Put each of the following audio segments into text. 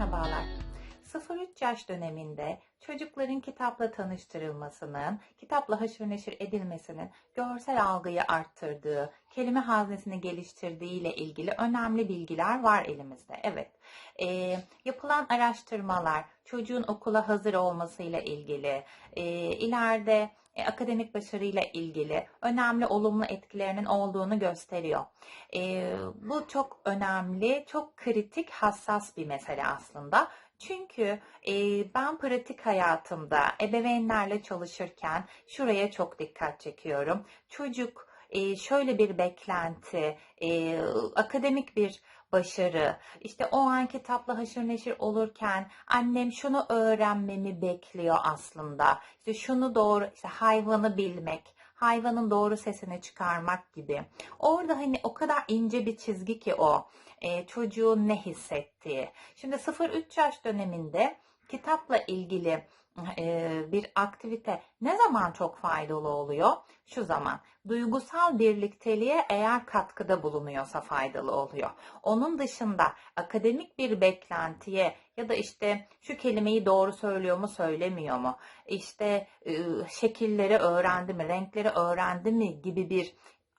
看吧来。0-3 yaş döneminde çocukların kitapla tanıştırılmasının, kitapla haşır neşir edilmesinin görsel algıyı arttırdığı, kelime haznesini geliştirdiği ile ilgili önemli bilgiler var elimizde. Evet, Ee, yapılan araştırmalar çocuğun okula hazır olmasıyla ilgili, e, ileride e, akademik başarıyla ilgili önemli olumlu etkilerinin olduğunu gösteriyor. E, bu çok önemli, çok kritik, hassas bir mesele aslında. Çünkü e, ben pratik hayatımda ebeveynlerle çalışırken şuraya çok dikkat çekiyorum. Çocuk e, şöyle bir beklenti, e, akademik bir başarı, işte o an kitapla haşır neşir olurken annem şunu öğrenmemi bekliyor aslında. İşte şunu doğru, işte hayvanı bilmek, hayvanın doğru sesini çıkarmak gibi. Orada hani o kadar ince bir çizgi ki o e, çocuğun ne hissettiği. Şimdi 0-3 yaş döneminde kitapla ilgili e, bir aktivite ne zaman çok faydalı oluyor? Şu zaman duygusal birlikteliğe eğer katkıda bulunuyorsa faydalı oluyor. Onun dışında akademik bir beklentiye ya da işte şu kelimeyi doğru söylüyor mu söylemiyor mu? İşte e, şekilleri öğrendi mi, renkleri öğrendi mi gibi bir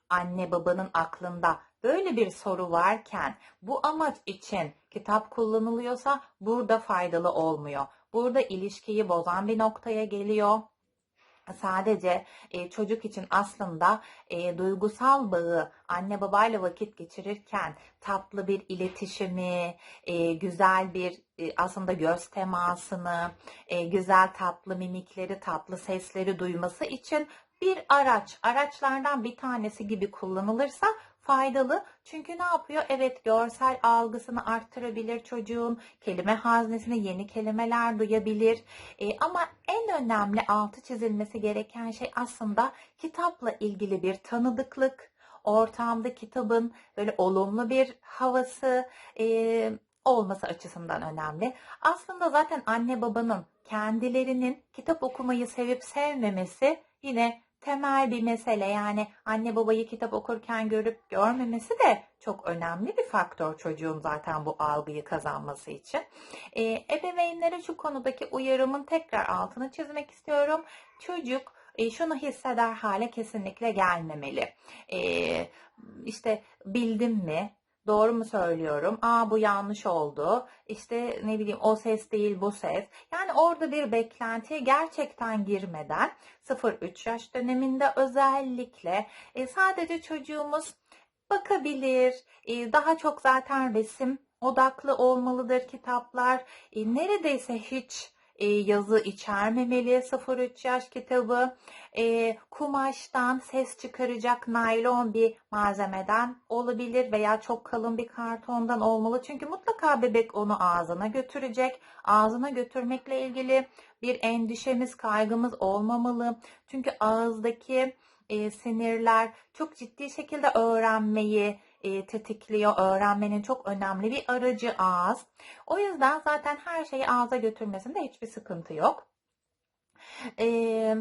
anne babanın aklında böyle bir soru varken bu amaç için kitap kullanılıyorsa burada faydalı olmuyor. Burada ilişkiyi bozan bir noktaya geliyor sadece e, çocuk için aslında e, duygusal bağı anne babayla vakit geçirirken tatlı bir iletişimi, e, güzel bir e, aslında göz temasını, e, güzel tatlı mimikleri, tatlı sesleri duyması için bir araç, araçlardan bir tanesi gibi kullanılırsa faydalı. Çünkü ne yapıyor? Evet görsel algısını arttırabilir çocuğun. Kelime haznesine yeni kelimeler duyabilir. E, ama en önemli altı çizilmesi gereken şey aslında kitapla ilgili bir tanıdıklık. Ortamda kitabın böyle olumlu bir havası e, olması açısından önemli. Aslında zaten anne babanın kendilerinin kitap okumayı sevip sevmemesi yine temel bir mesele. Yani anne babayı kitap okurken görüp görmemesi de çok önemli bir faktör çocuğun zaten bu algıyı kazanması için. E, ebeveynlere şu konudaki uyarımın tekrar altını çizmek istiyorum. Çocuk e, şunu hisseder hale kesinlikle gelmemeli. E, işte bildim mi? Doğru mu söylüyorum? Aa bu yanlış oldu. İşte ne bileyim o ses değil bu ses. Yani orada bir beklentiye gerçekten girmeden 0-3 yaş döneminde özellikle e, sadece çocuğumuz bakabilir. E, daha çok zaten resim odaklı olmalıdır kitaplar. E, neredeyse hiç e, yazı içermemeli 0-3 yaş kitabı. E, kumaştan ses çıkaracak naylon bir malzemeden olabilir veya çok kalın bir kartondan olmalı. Çünkü mutlaka bebek onu ağzına götürecek. Ağzına götürmekle ilgili bir endişemiz, kaygımız olmamalı. Çünkü ağızdaki e, sinirler çok ciddi şekilde öğrenmeyi, e, tetikliyor. Öğrenmenin çok önemli bir aracı ağız. O yüzden zaten her şeyi ağza götürmesinde hiçbir sıkıntı yok. E,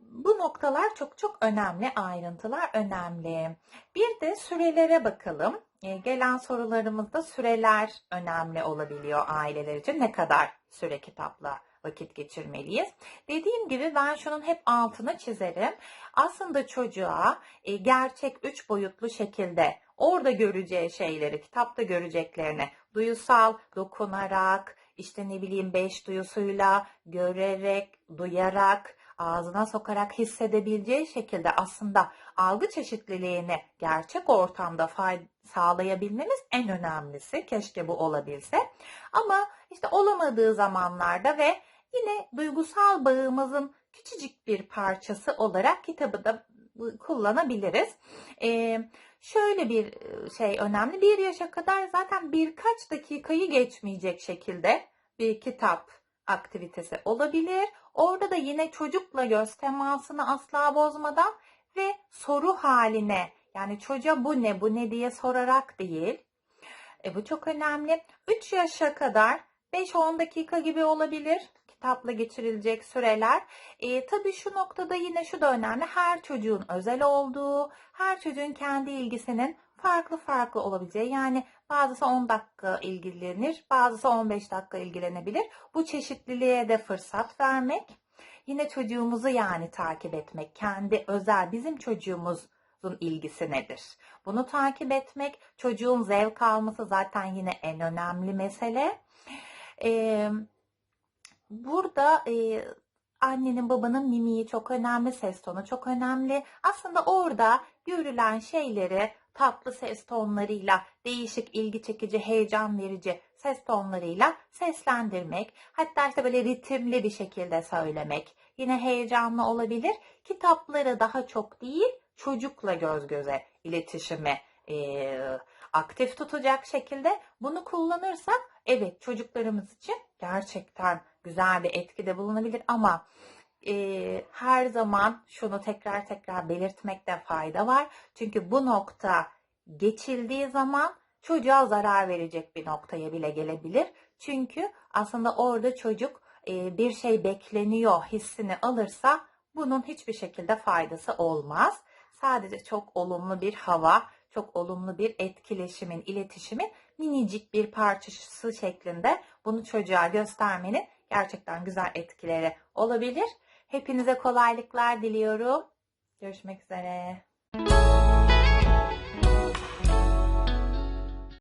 bu noktalar çok çok önemli, ayrıntılar önemli. Bir de sürelere bakalım. E, gelen sorularımızda süreler önemli olabiliyor aileler için. Ne kadar süre kitapla vakit geçirmeliyiz. Dediğim gibi ben şunun hep altını çizerim. Aslında çocuğa e, gerçek üç boyutlu şekilde orada göreceği şeyleri, kitapta göreceklerini duyusal, dokunarak, işte ne bileyim beş duyusuyla, görerek, duyarak, ağzına sokarak hissedebileceği şekilde aslında algı çeşitliliğini gerçek ortamda sağlayabilmemiz en önemlisi. Keşke bu olabilse. Ama işte olamadığı zamanlarda ve Yine duygusal bağımızın küçücük bir parçası olarak kitabı da kullanabiliriz. Ee, şöyle bir e, şey önemli. Bir yaşa kadar zaten birkaç dakikayı geçmeyecek şekilde bir kitap aktivitesi olabilir. Orada da yine çocukla göz temasını asla bozmadan ve soru haline yani çocuğa bu ne bu ne diye sorarak değil. E, bu çok önemli. 3 yaşa kadar 5-10 dakika gibi olabilir kitapla geçirilecek süreler. E, tabii şu noktada yine şu da önemli. Her çocuğun özel olduğu, her çocuğun kendi ilgisinin farklı farklı olabileceği yani bazısı 10 dakika ilgilenir, bazısı 15 dakika ilgilenebilir. Bu çeşitliliğe de fırsat vermek. Yine çocuğumuzu yani takip etmek, kendi özel bizim çocuğumuzun ilgisi nedir? Bunu takip etmek, çocuğun zevk alması zaten yine en önemli mesele. Ee, burada e, annenin babanın mimiği çok önemli, ses tonu çok önemli. Aslında orada görülen şeyleri tatlı ses tonlarıyla, değişik, ilgi çekici, heyecan verici ses tonlarıyla seslendirmek. Hatta işte böyle ritimli bir şekilde söylemek. Yine heyecanlı olabilir. Kitapları daha çok değil, çocukla göz göze iletişimi e, aktif tutacak şekilde bunu kullanırsak evet çocuklarımız için gerçekten güzel bir etkide bulunabilir ama e, her zaman şunu tekrar tekrar belirtmekte fayda var. Çünkü bu nokta geçildiği zaman çocuğa zarar verecek bir noktaya bile gelebilir. Çünkü aslında orada çocuk e, bir şey bekleniyor hissini alırsa bunun hiçbir şekilde faydası olmaz. Sadece çok olumlu bir hava, çok olumlu bir etkileşimin, iletişimin minicik bir parçası şeklinde bunu çocuğa göstermenin gerçekten güzel etkileri olabilir. Hepinize kolaylıklar diliyorum. Görüşmek üzere.